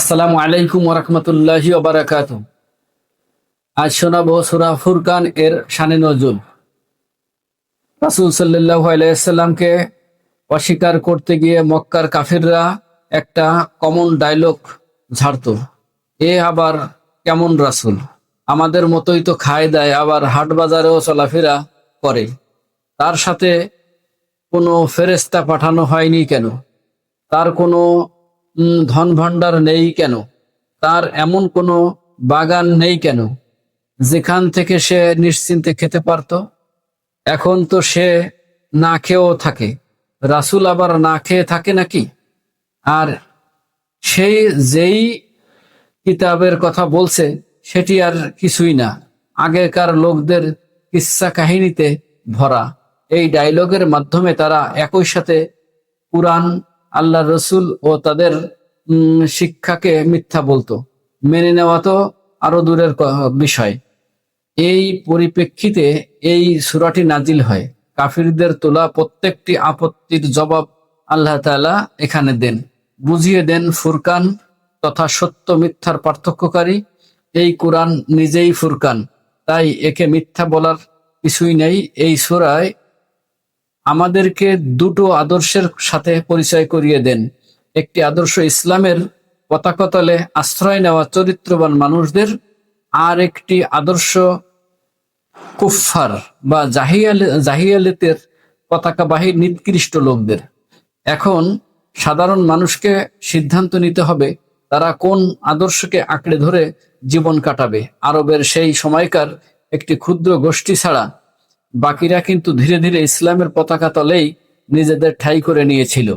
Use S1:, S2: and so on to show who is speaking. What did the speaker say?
S1: আসসালামু আলাইকুম ওরহমতুল্লাহি ওবরাকাত আজ শোনাবো সুরা ফুরকান এর শানে নজুল। রাসুল সাল্লাহ আলাইসাল্লামকে অস্বীকার করতে গিয়ে মক্কার কাফিররা একটা কমন ডায়লগ ঝাড়তো, এ আবার কেমন রাসুল? আমাদের মতোই তো খায় দেয় আবার হাট বাজারেও চলাফেরা করে। তার সাথে কোনো ফেরেস্তা পাঠানো হয়নি কেন? তার কোনো ধন ভাণ্ডার নেই কেন? তার এমন কোনো বাগান নেই কেন? যেখান থেকে সে নিশ্চিন্তে খেতে পারত? এখন তো সে না খেয়েও থাকে। রাসুল আবার না খেয়ে থাকে নাকি? আর সেই যেই কিতাবের কথা বলছে, সেটি আর কিছুই না। আগেকার লোকদের কিচ্ছা কাহিনীতে ভরা। এই ডায়লগের মাধ্যমে তারা একই সাথে কুরআন আল্লাহ রসুল ও তাদের শিক্ষাকে মিথ্যা বলতো। মেনে নেওয়া তো আরও দূরের বিষয়। এই পরিপ্রেক্ষিতে এই সুরাটি নাজিল হয়। কাফিরদের তোলা প্রত্যেকটি আপত্তির জবাব আল্লাহ তাআলা এখানে দেন। বুঝিয়ে দেন ফুরকান তথা সত্য মিথ্যার পার্থক্যকারী। এই কোরআন নিজেই ফুরকান, তাই একে মিথ্যা বলার কিছুই নেই। এই সুরায় আমাদেরকে দুটো আদর্শের সাথে পরিচয় করিয়ে দেন। একটি আদর্শ ইসলামের পতাকা তলে আশ্রয় নেওয়া চরিত্রবান মানুষদের, আর একটি আদর্শ কুফফার বা জাহিয়াল জাহিয়ালিতের পতাকাবাহী নিকৃষ্ট লোকদের। এখন সাধারণ মানুষকে সিদ্ধান্ত নিতে হবে, তারা কোন আদর্শকে আঁকড়ে ধরে জীবন কাটাবে। আরবের সেই সময়কার একটি ক্ষুদ্র গোষ্ঠী ছাড়া বাকিরা কিন্তু ধীরে ধীরে ইসলামের পতাকা তলেই নিজেদের ঠাই করে নিয়েছিল।